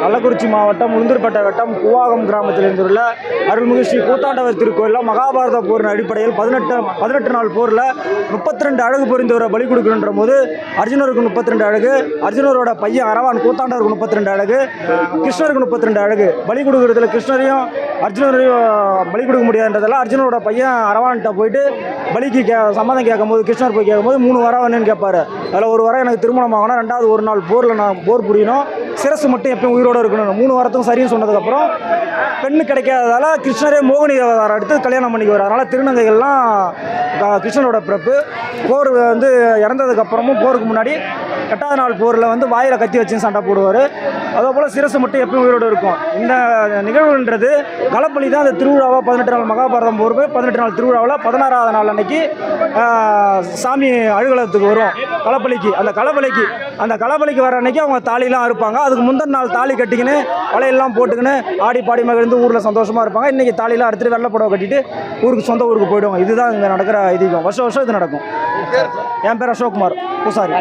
கள்ளக்குறிச்சி மாவட்டம் உளுந்தூர்பேட்டை வட்டம் கூவாகம் கிராமத்தில் இருந்துள்ள அருள்மிகு ஸ்ரீ கூத்தாண்டவர் திருக்கோயிலில் மகாபாரத போரின் அடிப்படையில் பதினெட்டு பதினெட்டு நாள் போரில் முப்பத்தி ரெண்டு அழகு பொறிந்தவரை பலி கொடுக்கணுன்ற போது அர்ஜுனருக்கு முப்பத்தி ரெண்டு அழகு அர்ஜுனரோட பையன் அரவான் கூத்தாண்டவருக்கு முப்பத்தி ரெண்டு அழகு கிருஷ்ணருக்கு முப்பத்தி ரெண்டு அழகு. பலி கொடுக்குறதுல கிருஷ்ணரையும் அர்ஜுனரையும் பலி கொடுக்க முடியாதுன்றதால அர்ஜுனரோட பையன் அரவான்கிட்ட போயிட்டு பலிக்கு கே சம்மதம் கேட்கும்போது கிருஷ்ணர் போய் கேட்கும்போது மூணு வரம் வேணும்னு கேட்பாரு அதில் ஒரு வரம் எனக்கு திருமணம் ஆகணும். ரெண்டாவது ஒரு நாள் போரில் நான் போர் புரியணும். சிரசு மட்டும் எப்பயும் உயிரோடு இருக்கணும். மூணு வாரத்துக்கும் சரின்னு சொன்னதுக்கப்புறம் பெண்ணு கிடைக்காததால கிருஷ்ணரே மோகினி அவதாரம் எடுத்து கல்யாணம் பண்ணிக்குவார் அதனால் திருநங்கைகள்லாம் கிருஷ்ணனோட பிறப்பு. போர் வந்து இறந்ததுக்கப்புறமும் போருக்கு முன்னாடி எட்டாவது நாள் போரில் வந்து வாயில் கத்தி வச்சு சண்டை போடுவார். அதே போல் சிரசு மட்டும் எப்பயும் உயிரோடு இருக்கும். இந்த நிகழ்வுன்றது களப்பலி தான். அந்த திருவிழாவாக பதினெட்டு நாள் மகாபாரதம் போர் பதினெட்டு நாள் திருவிழாவில் பதினாறாவது நாள் அன்னைக்கு சாமி அழுகலத்துக்கு வரும். களப்பலிக்கு அந்த களப்பலிக்கு அந்த களப்பலிக்கு வர அன்னைக்கு அவங்க தாலிலாம் அறுப்பாங்க. அதுக்கு முந்தின நாள் தாலி கட்டிக்கின்னு வலையெல்லாம் போட்டுக்கின்னு ஆடி பாடி மகிழ்ந்து ஊரில் சந்தோஷமாக இருப்பாங்க. இன்றைக்கி தாலிலாம் அறுத்துட்டு வெள்ளை புடவை கட்டிட்டு ஊருக்கு சொந்த ஊருக்கு போயிடுவாங்க. இதுதான் இங்கே நடக்கிற ஐதீகம். வருஷம் வருஷம் இது நடக்கும். என் பேர் அசோக்குமார். பூசாரி.